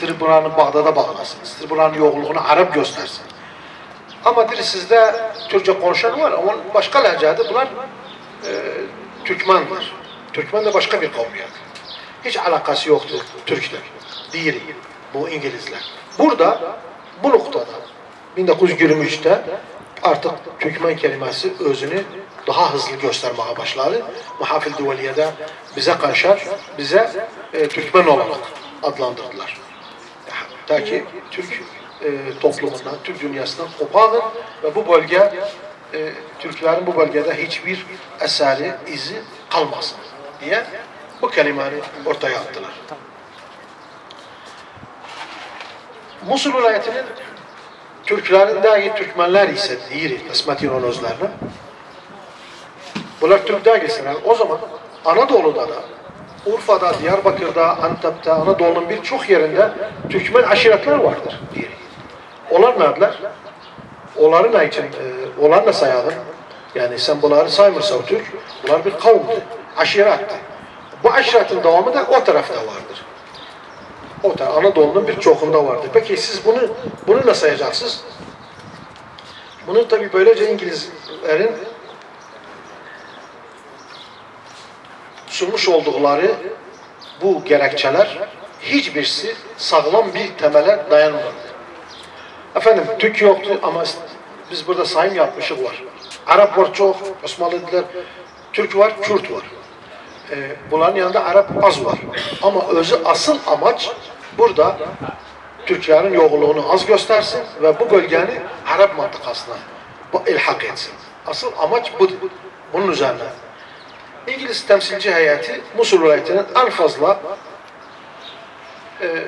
İster buranı Bağdada bağlasın, ister buranın yokluğunu Arap göstersin. Ama diri sizde Türkçe konuşan var ama başka lehçede bunlar e, Türkmenler. Türkmen de başka bir kavmiyet. Hiç alakası yoktu Türkler. Değil bu İngilizler. Burada bu noktada 1923'te artık Türkmen kelimesi özünü daha hızlı göstermeye başladı. Muhafil Duvaliye'de bize karşı bize e, Türkmen olarak adlandırdılar. Ta ki Türk e, toplumundan, Türk dünyasından koparın ve bu bölge e, Türklerin bu bölgede hiçbir eseri, izi kalmasın diye bu kelimeyi ortaya attılar. Musul vilayetinin Türklerin Türkmenler ise değil İsmet İnan özlerine. Bunlar Türk değilseler. O zaman Anadolu'da da Urfa'da, Diyarbakır'da, Antep'te, Anadolu'nun birçok yerinde Türkmen aşiretler vardır diye. Onlar neredeler? Onları ne için? E, onlar ne sayalım? Yani sen bunları saymırsan Türk, bunlar bir kavimdi, aşiretti. Bu aşiretin devamı da o tarafta vardır. O taraf, Anadolu'nun birçokunda vardır. Peki siz bunu bunu nasıl sayacaksınız? Bunu tabi böylece İngilizlerin sunmuş oldukları bu gerekçeler hiçbirisi sağlam bir temele dayanmadı. Efendim Türk yoktu ama biz burada sayım yapmışız var. Arap var çok, Osmanlı dediler. Türk var, Kürt var. Ee, bunların yanında Arap az var. Ama özü asıl amaç burada Türklerin yokluğunu az göstersin ve bu bölgeni Arap mantıkasına ilhak etsin. Asıl amaç budur. Bunun üzerine. İngiliz temsilci heyeti Musul vilayetinin en fazla e,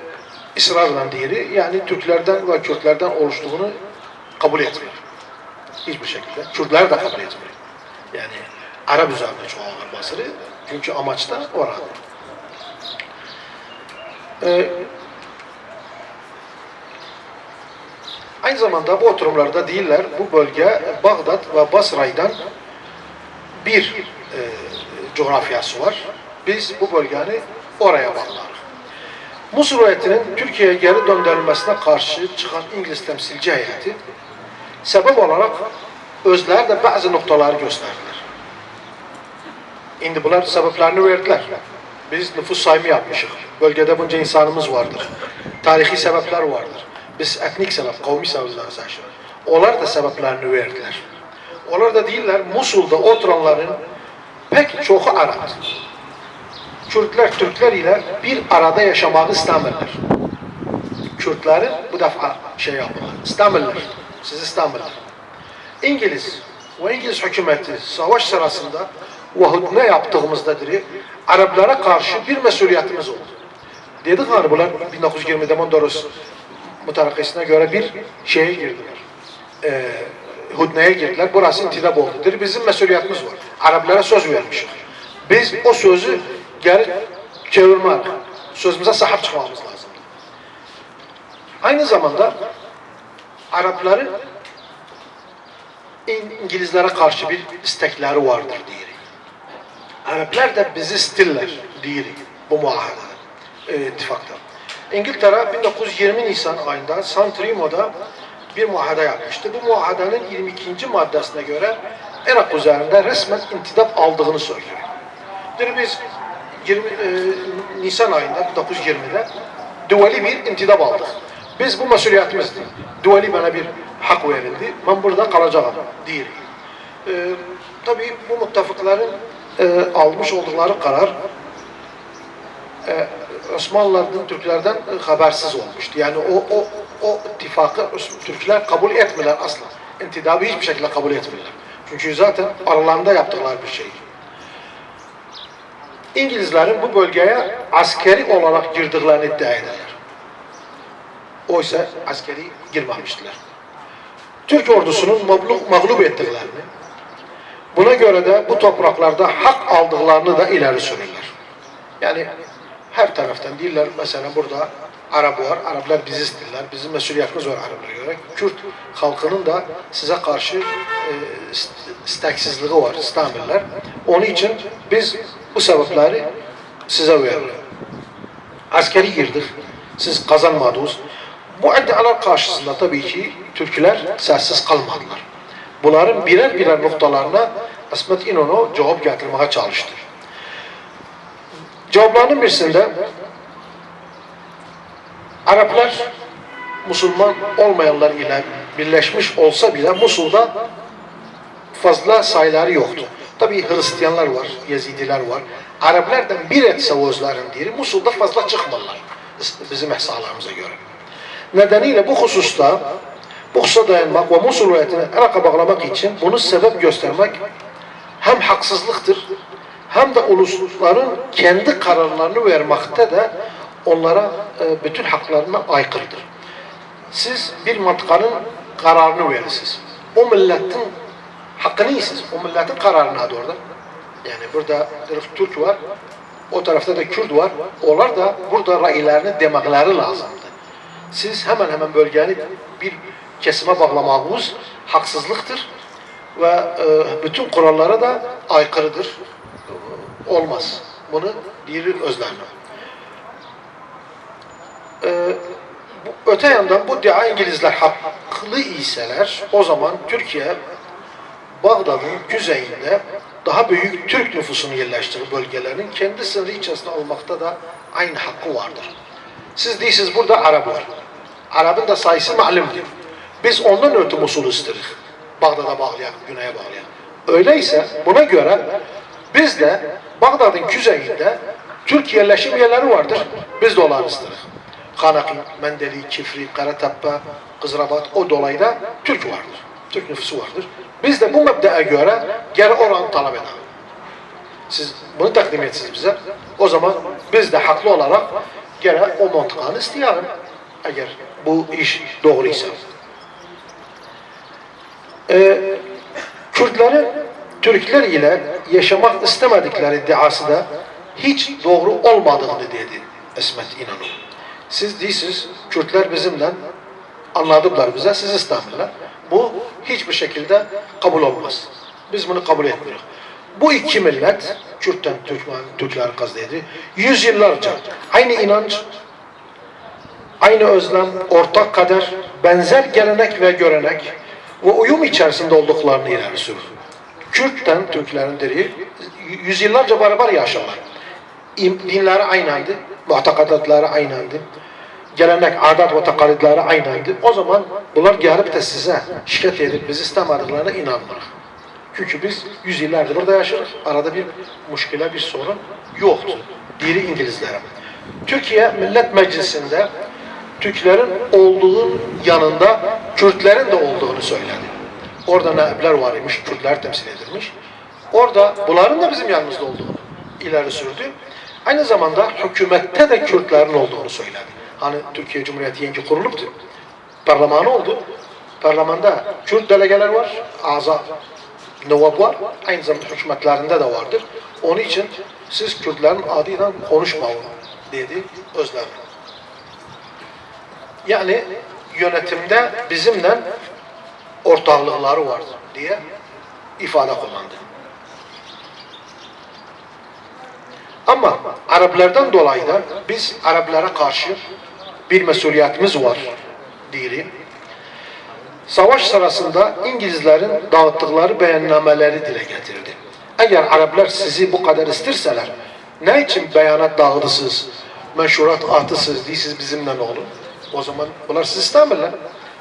ısrarla diğeri yani Türklerden ve Kürtlerden oluştuğunu kabul etmiyor. Hiçbir şekilde. Kürtler de kabul etmiyor. Yani Arap üzerinde çoğalmasını çünkü amaç da orada. Ee, aynı zamanda bu oturumlarda değiller bu bölge Bağdat ve Basra'dan bir e, coğrafyası var. Biz bu bölgeyi oraya bağlarız. Musul vilayetinin Türkiye'ye geri döndürülmesine karşı çıkan İngiliz temsilci heyeti sebep olarak özler de bazı noktaları gösterdiler. Şimdi bunlar sebeplerini verdiler. Biz nüfus sayımı yapmışız. Bölgede bunca insanımız vardır. Tarihi sebepler vardır. Biz etnik sebep, kavmi sebepler. Onlar da sebeplerini verdiler. Onlar da değiller Musul'da oturanların pek çoğu Arap. Kürtler Türkler ile bir arada yaşamak istemirler. Kürtleri bu defa şey yaptılar. İstemirler. Siz istemirler. İngiliz ve İngiliz hükümeti savaş sırasında vahut ne yaptığımızdadır Araplara karşı bir mesuliyetimiz oldu. Dedik hani bunlar 1920'de Mondros mütarakasına göre bir şeye girdiler. Ee, hudneye girdiler. Burası intidap oldu. Dedi, bizim mesuliyetimiz var. Araplara söz vermişiz. Biz o sözü geri çevirmek, sözümüze sahip çıkmamız lazım. Aynı zamanda Arapların İngilizlere karşı bir istekleri vardır diyelim. Araplar da bizi istirler diyelim bu muahede, e, ittifakta. İngiltere 1920 Nisan ayında San Trimo'da bir muahede yapmıştı. Bu muahedenin 22. maddesine göre Irak üzerinde resmen intidap aldığını söylüyor. Dedi biz 20, e, Nisan ayında 1920'de duvali bir intidap aldık. Biz bu mesuliyetimizdi. Duvali bana bir hak verildi. Ben burada kalacağım değil. E, tabii bu muttafıkların e, almış oldukları karar e, Osmanlılardan, Türklerden e, habersiz olmuştu. Yani o, o, o ittifakı Türkler kabul etmiyorlar asla. İntidabı hiçbir şekilde kabul etmiyorlar. Çünkü zaten aralarında yaptıkları bir şey. İngilizlerin bu bölgeye askeri olarak girdiklerini iddia ederler. Oysa askeri girmemiştiler. Türk ordusunun mağlup, mağlup ettiklerini, buna göre de bu topraklarda hak aldıklarını da ileri sürürler. Yani her taraftan değiller. Mesela burada Arap var. Araplar bizi isterler. Bizim mesuliyetimiz var Araplara göre. Kürt halkının da size karşı e, isteksizliği var. istemirler. Onun için biz bu sebepleri size verelim. Askeri girdik. Siz kazanmadınız. Bu iddialar karşısında tabii ki Türkler sessiz kalmadılar. Bunların birer birer noktalarına İsmet İnönü cevap getirmeye çalıştı. Cevaplarının birisinde Araplar Müslüman olmayanlar ile birleşmiş olsa bile Musul'da fazla sayıları yoktu. Tabi Hristiyanlar var, Yezidiler var. Araplardan bir etse özlerin diri Musul'da fazla çıkmadılar bizim ihsalarımıza göre. Nedeniyle bu hususta bu hususa dayanmak ve Musul vilayetine alaka bağlamak için bunu sebep göstermek hem haksızlıktır hem de ulusların kendi kararlarını vermekte de onlara e, bütün haklarına aykırıdır. Siz bir mantıkanın kararını verirsiniz. O milletin hakkını yiyirsiniz. O milletin kararını adı orada. Yani burada bir Türk var, o tarafta da Kürt var. Onlar da burada raylarını demekleri lazımdı. Siz hemen hemen bölgeni bir kesime bağlamanız haksızlıktır ve e, bütün kurallara da aykırıdır. Olmaz. Bunu diri özlerle. E, bu, öte yandan bu iddia İngilizler haklı iseler o zaman Türkiye Bağdat'ın güzeyinde daha büyük Türk nüfusunu yerleştirir bölgelerin kendi sınırı içerisinde olmakta da aynı hakkı vardır. Siz değilsiniz burada Arap var. Arap'ın da sayısı malumdur. Biz ondan ötü Musul'u isteriz. Bağdat'a bağlayan, güneye bağlayan. Öyleyse buna göre biz de Bağdat'ın güzeyinde Türk yerleşim yerleri vardır. Biz de onları isteriz. Kanaki, Mendeli, Kifri, Karatepe, Kızrabat o dolayda Türk vardır. Türk nüfusu vardır. Biz de bu mebdeye göre geri oranı talep edelim. Siz bunu takdim etsiniz bize. O zaman biz de haklı olarak gene o mantıkanı isteyelim. Eğer bu iş doğruysa. Ee, Kürtlerin Türkler ile yaşamak istemedikleri iddiası da hiç doğru olmadığını dedi İsmet İnönü. Siz değilsiniz, Kürtler bizimle anladılar bize, siz İstanbul'la. Bu hiçbir şekilde kabul olmaz. Biz bunu kabul etmiyoruz. Bu iki millet, Kürt'ten Türkmen, Türkler kastedi, yüzyıllarca aynı inanç, aynı özlem, ortak kader, benzer gelenek ve görenek ve uyum içerisinde olduklarını ileri sürür. Kürt'ten Türklerin diri, yüzyıllarca beraber yaşarlar. İm- Dinleri aynıydı, muhtakadatları aynıydı gelenek, adat ve takalidleri aynıydı. O zaman bunlar gelip de size şikayet edip biz istemediklerine inanmırıq. Çünkü biz yüzyıllardır burada yaşarız. Arada bir muşkile, bir sorun yoktu. Diri İngilizlere. Türkiye Millet Meclisi'nde Türklerin olduğu yanında Kürtlerin de olduğunu söyledi. Orada naibler var imiş, Kürtler temsil edilmiş. Orada bunların da bizim yanımızda olduğunu ileri sürdü. Aynı zamanda hükümette de Kürtlerin olduğunu söyledi. Hani Türkiye Cumhuriyeti yeni kuruluptu. Parlamenı oldu. Parlamenda Kürt delegeler var, aza Novab var. Aynı zamanda hükümetlerinde de vardır. Onun için siz Kürtlerin adıyla konuşmayın dedi Özlem. Yani yönetimde bizimle ortaklıkları var diye ifade kullandı. Ama Araplardan dolayı da biz Araplara karşı bir mesuliyetimiz var diyelim. Savaş sırasında İngilizlerin dağıttıkları beyannameleri dile getirdi. Eğer Araplar sizi bu kadar istirseler, ne için beyanat dağıtırsınız, menşurat atısınız, değilsiniz bizimle olun? O zaman bunlar siz istemirler.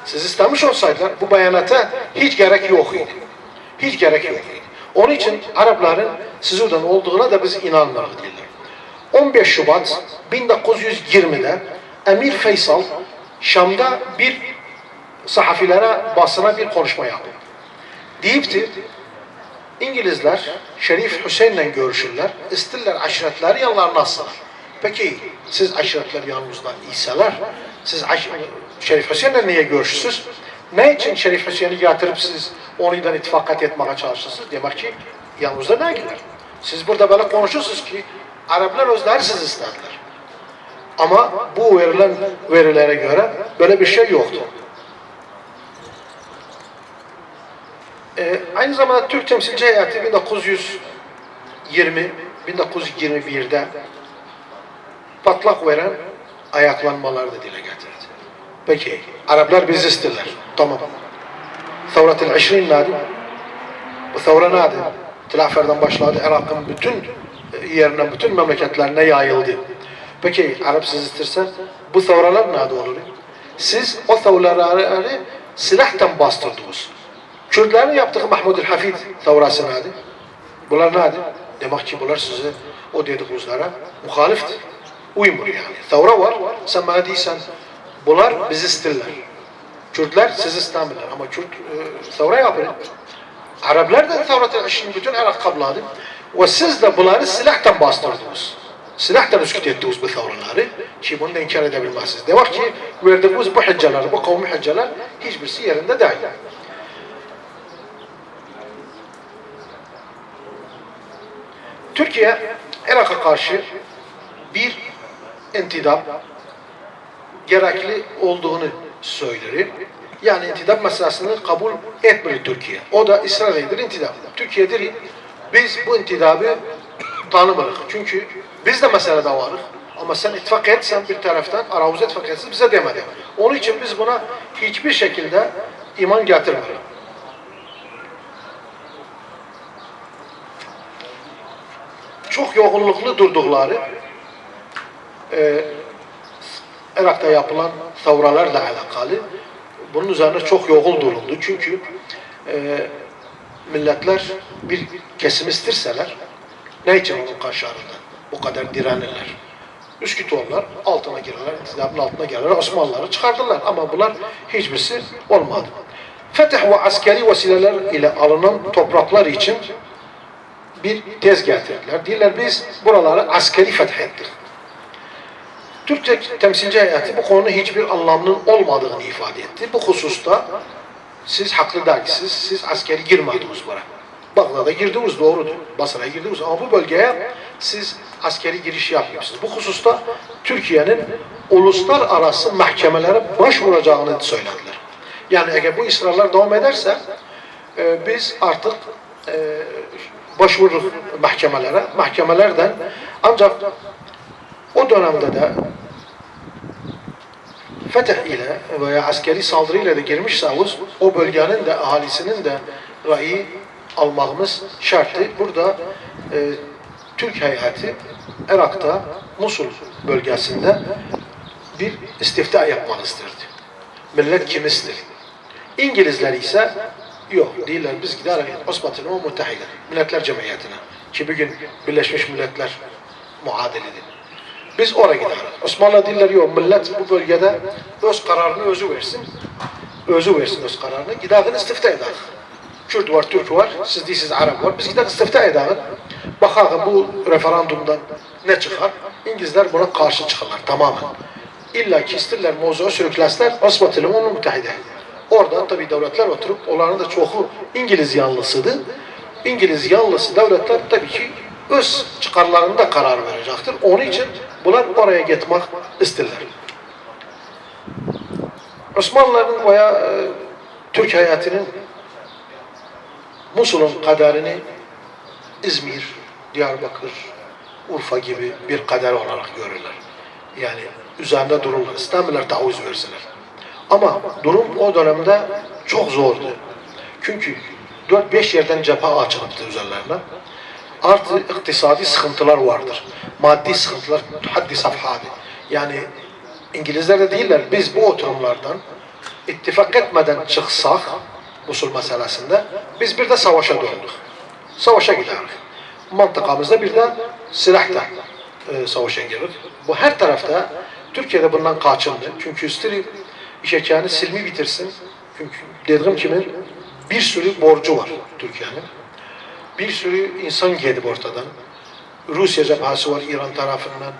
Siz istemiş olsaydılar bu beyanata hiç gerek yok. Hiç gerek yok. Onun için Arapların sizden olduğuna da biz inanmıyoruz diyorlar. 15 Şubat 1920'de Emir Faysal Şam'da bir sahafilere, basına bir konuşma yaptı. Deyipti, İngilizler Şerif Hüseyin'le görüşürler, istirler aşiretleri yanlarına alsınlar. Peki siz aşiretler yanınızda iseler, siz Şerif Hüseyin'le niye görüşürsünüz? Ne için Şerif Hüseyin'i getirip siz onunla ittifakat etmeye çalışırsınız? Demek ki yanınızda ne gider? Siz burada böyle konuşursunuz ki Araplar özleri siz istediler. Ama bu verilen verilere göre böyle bir şey yoktu. Ee, aynı zamanda Türk Temsilci Heyeti 1920 1921'de patlak veren ayaklanmaları da dile getirdi. Peki, Araplar bizi isterler. Tamam. Savrat-ı Işrin nadi? Bu savra nadi? Tilafer'den başladı, Irak'ın bütün yerine, bütün memleketlerine yayıldı. Peki, Arap siz istersen bu savralar nadi olur? Siz o savraları silahtan bastırdınız. Kürtlerin yaptığı Mahmud Hafid savrası nadi? Bunlar nadi? Demek ki bunlar size o dediklerine muhaliftir. Uymur yani. Savra var, sen bana değilsen bunlar bizi isterler. Kürtler sizi istemirler ama Kürt e, savra yapıyor. Araplar da savrat işini bütün Irak kabladı. Ve siz de bunları silahtan bastırdınız. Silahtan üsküt ettiniz bu savraları ki bunu da inkar edebilmezsiniz. Demek ki verdiğiniz bu hicceler, bu kavmi hicceler hiçbirisi yerinde değil. Türkiye Irak'a karşı bir intidam gerekli olduğunu söyler. Yani intidam meselesini kabul etmiyor Türkiye. O da ısrar eder intidam. Türkiye biz bu intidamı tanımırıq. Çünkü biz de meselede varız. Ama sen ittifak etsen bir taraftan, aramızda ittifak etsin bize demedi. Onun için biz buna hiçbir şekilde iman getirmiyoruz. çok yoğunluklu durdukları e, Irak'ta yapılan savralarla alakalı bunun üzerine çok yoğun duruldu. Çünkü e, milletler bir kesim istirseler ne için onun karşılığında bu kadar direnirler? Üskütoğullar altına girerler, intizamın altına girerler, Osmanlıları çıkardılar ama bunlar hiçbirisi olmadı. Fetih ve askeri vesileler ile alınan topraklar için bir tez getirdiler. Diyorlar biz buraları askeri fethettik. Türkçe temsilci heyeti bu konunun hiçbir anlamının olmadığını ifade etti. Bu hususta siz haklı dergisiniz, siz askeri girmediniz buraya. Bağdat'a girdiniz doğrudur. Basra'ya girdiniz ama bu bölgeye siz askeri giriş yapmıyorsunuz. Bu hususta Türkiye'nin uluslararası mahkemelere başvuracağını söylediler. Yani eğer bu ısrarlar devam ederse e, biz artık e, başvurur mahkemelere. Mahkemelerden ancak o dönemde de fetih ile veya askeri saldırıyla da girmişseniz o bölgenin de ahalisinin de rayı almamız şarttı. Burada e, Türk heyeti Irak'ta Musul bölgesinde bir istifta isterdi. Millet kimistir? İngilizler ise yok değiller biz gidelim Osmanlı o Milletler Cemiyeti'ne ki bugün Birleşmiş Milletler muadilidir. Biz oraya gideriz. Osmanlı diller yok millet bu bölgede öz kararını özü versin. Özü versin öz kararını. Gidelim istifta edelim. Kürt var, Türk var, siz değilsiniz Arap var. Biz gidelim istifta edelim. Bakalım bu referandumdan ne çıkar? İngilizler buna karşı çıkarlar tamamen. İlla ki isterler mevzuya sürüklesinler Osmanlı onu müttehide. Orada tabii devletler oturup onların da çoğu İngiliz yanlısıdır. İngiliz yanlısı devletler tabii ki öz çıkarlarında karar verecektir. Onun için bunlar oraya gitmek isterler. Osmanlıların veya e, Türk hayatının Musul'un kaderini İzmir, Diyarbakır, Urfa gibi bir kader olarak görürler. Yani üzerinde dururlar. İstemirler taviz versinler. Ama durum o dönemde çok zordu. Çünkü 4-5 yerden cephe açılıptı üzerlerine. Artı iktisadi sıkıntılar vardır. Maddi sıkıntılar haddi safhadi. Yani İngilizler de değiller. Biz bu oturumlardan ittifak etmeden çıksak Musul meselesinde biz bir de savaşa döndük. Savaşa giderik. Mantıkamızda bir de silahla e, savaşa girdik. Bu her tarafta Türkiye'de bundan kaçındı. Çünkü üstelik işekâni silmi bitirsin. Çünkü dediğim kimin bir sürü borcu var Türkiye'nin. Bir sürü insan geldi ortadan. Rusya cephası var İran tarafından.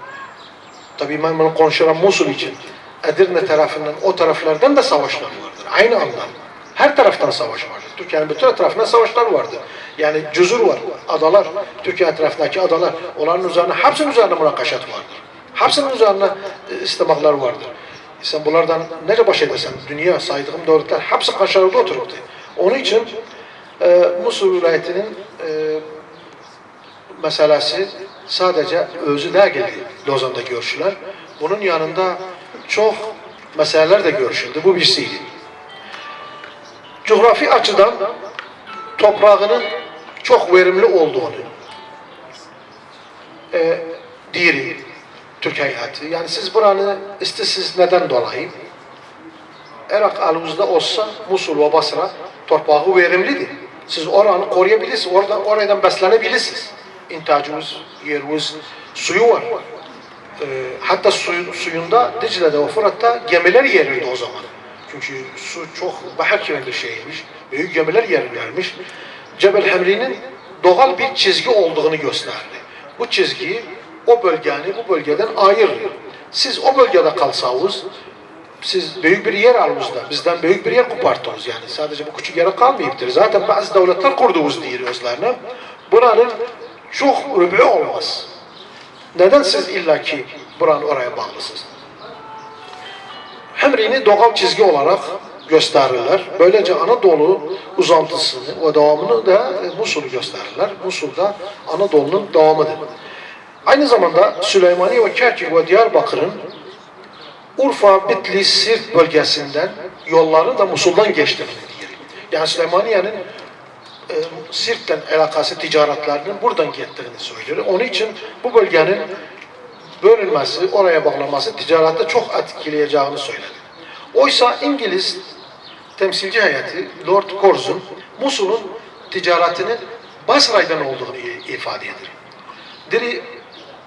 Tabii ben bunu konuşuyorum Musul için. Edirne tarafından, o taraflardan da savaşlar vardır. Aynı anda. Her taraftan savaş vardır. Türkiye'nin bütün etrafında savaşlar vardır. Yani cüzur var, adalar, Türkiye etrafındaki adalar. Onların üzerine, hepsinin üzerine münakaşat vardır. Hepsinin üzerine e, istemaklar vardır. Sen bunlardan nece baş edersen, dünya saydığım devletler hepsi karşılarında oturuptu. Onun için e, Musul vilayetinin e, meselesi sadece özü değil Lozan'da görüşüler. Bunun yanında çok meseleler de görüşüldü. Bu birisiydi. Coğrafi açıdan toprağının çok verimli olduğunu e, diri Türk heyeti. Yani siz buranı istesiz neden dolayı Irak elinizde olsa Musul ve Basra torpağı verimlidir. Siz oranı koruyabilirsiniz. Oradan, oradan beslenebilirsiniz. İntacınız, yeriniz, suyu var. Ee, hatta suyu, suyunda Dicle'de ve Fırat'ta gemiler yerirdi o zaman. Çünkü su çok bahar gibi şeymiş. Büyük gemiler yerirlermiş. Cebel Hemri'nin doğal bir çizgi olduğunu gösterdi. Bu çizgiyi o bölgeni bu bölgeden ayırır. Siz o bölgede kalsanız siz büyük bir yer almışlar. Bizden büyük bir yer koparttınız yani. Sadece bu küçük yere kalmayıptır. Zaten bazı devletler kurduğunuz diyor özlerine. Buranın çok rübü olmaz. Neden siz illaki buranın oraya bağlısınız? Hemri'ni doğal çizgi olarak gösterirler. Böylece Anadolu uzantısını ve devamını da Musul'u gösterirler. Musul da Anadolu'nun devamıdır. Aynı zamanda Süleymaniye ve Kerkük ve Diyarbakır'ın Urfa, Bitlis, Sirt bölgesinden yolların da Musul'dan diyor. Yani Süleymaniye'nin e, Sirt'ten alakası ticaretlerinin buradan gittiğini söylüyor. Onun için bu bölgenin bölünmesi, oraya bağlaması ticarette çok etkileyeceğini söyledi. Oysa İngiliz temsilci heyeti Lord Curzon Musul'un ticaretinin Basra'dan olduğunu ifade eder. Diri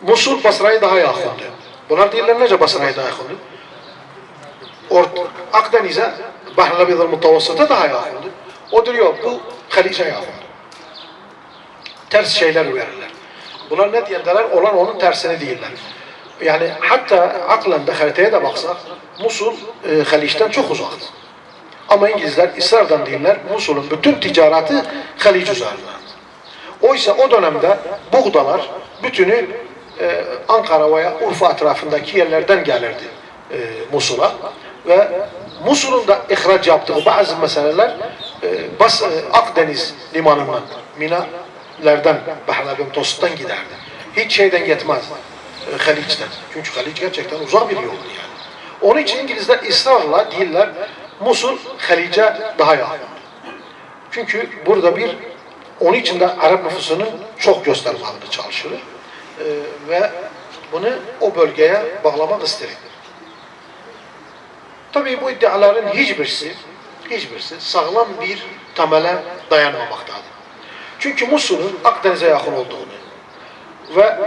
Musul Basra'ya daha yakındı. Bunlar diyorlar nece Basra'ya daha yakındı? Ort Akdeniz'e Bahr-ı Labid'in Mutavassıt'a daha yakındı. O diyor bu Halice yakındı. Ters şeyler verirler. Bunlar ne diyenler olan onun tersini değiller. Yani hatta aklen de haritaya da baksak Musul e, Haliç'ten çok uzaktı. Ama İngilizler ısrardan değiller Musul'un bütün ticareti Haliç üzerinden. Oysa o dönemde buğdalar bütünü e, Ankara veya Urfa etrafındaki yerlerden gelirdi e, Musul'a ve Musul'un da ihraç yaptığı bazı meseleler e, Bas, e, Akdeniz limanından, Minalerden, Bahrabim Tosut'tan giderdi. Hiç şeyden gitmez, e, Haliç'ten. Çünkü Haliç gerçekten uzak bir yoldu yani. Onun için İngilizler ısrarla değiller, Musul Haliç'e daha yakın. Çünkü burada bir onun için de Arap nüfusunun çok göstermelerini çalışır. Ee, ve bunu o bölgeye bağlamak isterim. Tabii bu iddiaların hiçbirisi hiçbirisi sağlam bir temele dayanmamaktadır. Çünkü Musul'un Akdeniz'e yakın olduğunu ve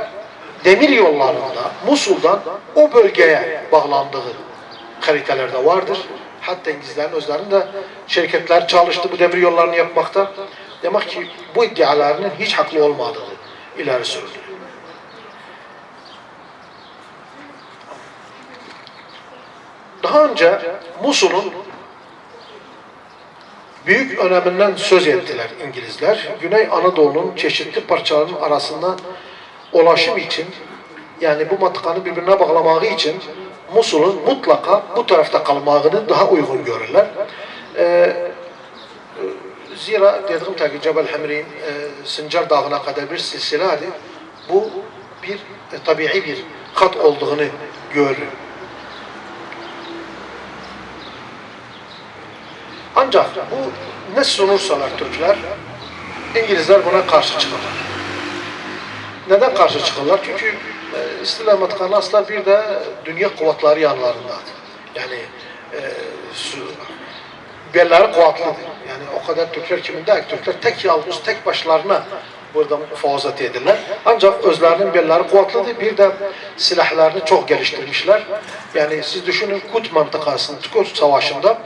demir yollarında Musul'dan o bölgeye bağlandığı haritalarda vardır. Hatta İngilizlerin özlerinde şirketler çalıştı bu demir yollarını yapmakta. Demek ki bu iddialarının hiç haklı olmadığı ileri sürülüyor. Daha önce Musul'un büyük öneminden söz ettiler İngilizler. Güney Anadolu'nun çeşitli parçalarının arasında ulaşım için yani bu mıntıkanı birbirine bağlamağı için Musul'un mutlaka bu tarafta kalmağını daha uygun görürler. Ee, zira dediğim gibi Cebel Hemri'nin e, Sincar Dağı'na kadar bir silsiledir. Bu bir e, tabii bir kat olduğunu görür. Ancak bu ne sunursalar Türkler, İngilizler buna karşı çıkarlar. Neden karşı çıkarlar? Çünkü e, Kanaslar bir de dünya kuvvetleri yanlarındadır. Yani e, su, belleri kuvvetlidir. Yani o kadar Türkler kiminde Türkler tek yalnız tek başlarına burada muhafazat edirler. Ancak özlerinin belleri kuvvetlidir. Bir de silahlarını çok geliştirmişler. Yani siz düşünün Kut mantıkasının Kut Savaşı'nda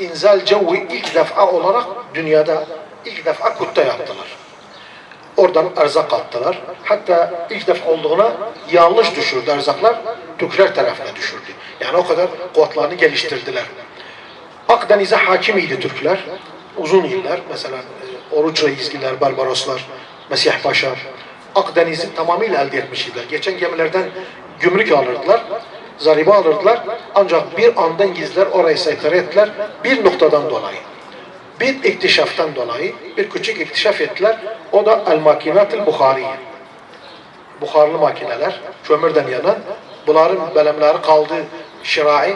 inzal cevvi ilk defa olarak dünyada ilk defa Kut'ta yaptılar. Oradan erzak attılar. Hatta ilk defa olduğuna yanlış düşürdü erzaklar. Türkler tarafına düşürdü. Yani o kadar kuvvetlerini geliştirdiler. Akdeniz'e hakimiydi Türkler. Uzun yıllar. Mesela e, Oruç Reizgiler, Barbaroslar, Mesih Paşa. Akdeniz'i tamamıyla elde etmişler. Geçen gemilerden gümrük alırdılar. Zaribe alırdılar. Ancak bir anda İngilizler orayı seytir ettiler. Bir noktadan dolayı. Bir iktişaftan dolayı bir küçük iktişaf ettiler. O da el makinat-ı. Buharlı makineler, kömürden yanan Bunların belemleri kaldı şirai,